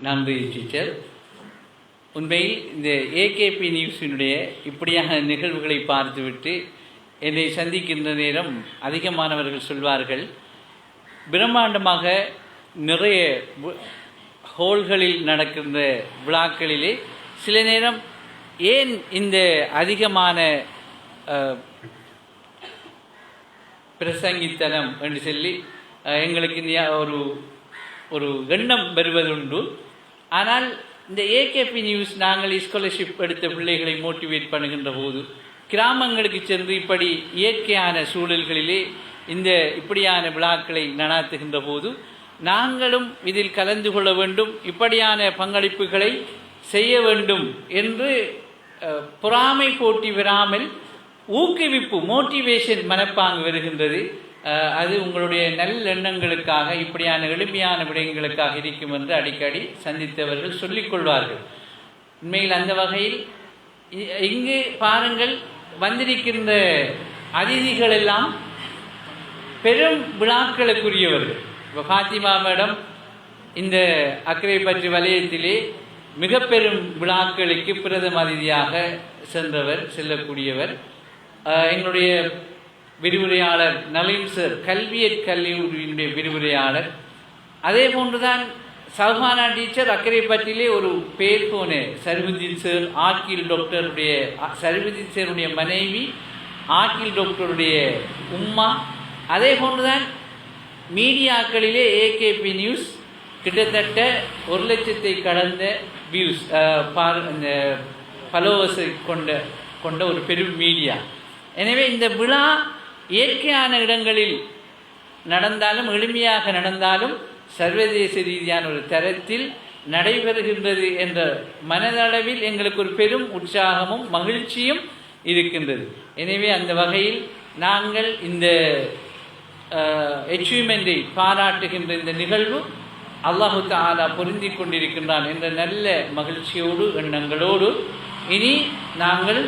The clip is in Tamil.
நன்றி டீச்சர் உண்மையில் இந்த ஏகேபி நியூஸினுடைய இப்படியான நிகழ்வுகளை பார்த்துவிட்டு என்னை சந்திக்கின்ற நேரம் அதிகமானவர்கள் சொல்வார்கள் பிரம்மாண்டமாக நிறைய ஹோல்களில் நடக்கின்ற விழாக்களிலே சில நேரம் ஏன் இந்த அதிகமான பிரசங்கித்தனம் என்று சொல்லி எங்களுக்கு ஒரு ஒரு எண்ணம் வருவதுண்டு. ஆனால் இந்த ஏகேபி நியூஸ் நாங்கள் ஸ்காலர்ஷிப் எடுத்த பிள்ளைகளை மோட்டிவேட் பண்ணுகின்ற போது கிராமங்களுக்கு சென்று இப்படி இயற்கையான சூழல்களிலே இந்த இப்படியான விழாக்களை நடாத்துகின்ற போது நாங்களும் இதில் கலந்து கொள்ள வேண்டும் இப்படியான பங்களிப்புகளை செய்ய வேண்டும் என்று பொறாமை போட்டி விடாமல் ஊக்குவிப்பு மோட்டிவேஷன் மனப்பாங்கு வருகின்றது. அது உங்களுடைய நல்லெண்ணங்களுக்காக இப்படியான எளிமையான விடயங்களுக்காக இருக்கும் என்று அடிக்கடி சந்தித்தவர்கள் சொல்லிக் கொள்வார்கள். உண்மையில் அந்த வகையில் இ- இங்கு பாருங்கள் வந்திருக்கின்ற அதிதிகள் எல்லாம் பெரும் விழாக்களுக்குரியவர்கள். இப்போ ஃபாத்திமா மேடம் இந்த அக்கறை பற்றி வலயத்திலே மிக பெரும் விழாக்களுக்கு பிரதம அதிதியாக சென்றவர் செல்லக்கூடியவர். எங்களுடைய விரிவுரையாளர் நலீன் சார் கல்வியற் கல்லூரியினுடைய விரிவுரையாளர். அதே போன்றுதான் சல்மானா டீச்சர் அக்கறை ஒரு பேர் போனே சர்வஜித் சார் ஆக்கில் டாக்டருடைய சர்வஜித் சாருடைய மனைவி ஆக்கில் டாக்டருடைய உம்மா. அதே போன்றுதான் மீடியாக்களிலே ஏகேபி நியூஸ் கிட்டத்தட்ட ஒரு லட்சத்தை கடந்த வியூஸ் ஃபாலோவர்ஸை கொண்ட கொண்ட ஒரு பெரும் மீடியா. எனவே இந்த விழா இயற்கையான இடங்களில் நடந்தாலும் எளிமையாக நடந்தாலும் சர்வதேச ரீதியான ஒரு தரத்தில் நடைபெறுகின்றது என்ற மனதளவில் எங்களுக்கு ஒரு பெரும் உற்சாகமும் மகிழ்ச்சியும் இருக்கின்றது. எனவே அந்த வகையில் நாங்கள் இந்த அச்சீவ்மெண்ட்டை பாராட்டுகின்ற இந்த நிகழ்வு அல்லாஹு தாலா பொருந்தி கொண்டிருக்கின்றான் என்ற நல்ல மகிழ்ச்சியோடு எண்ணங்களோடு இனி நாங்கள்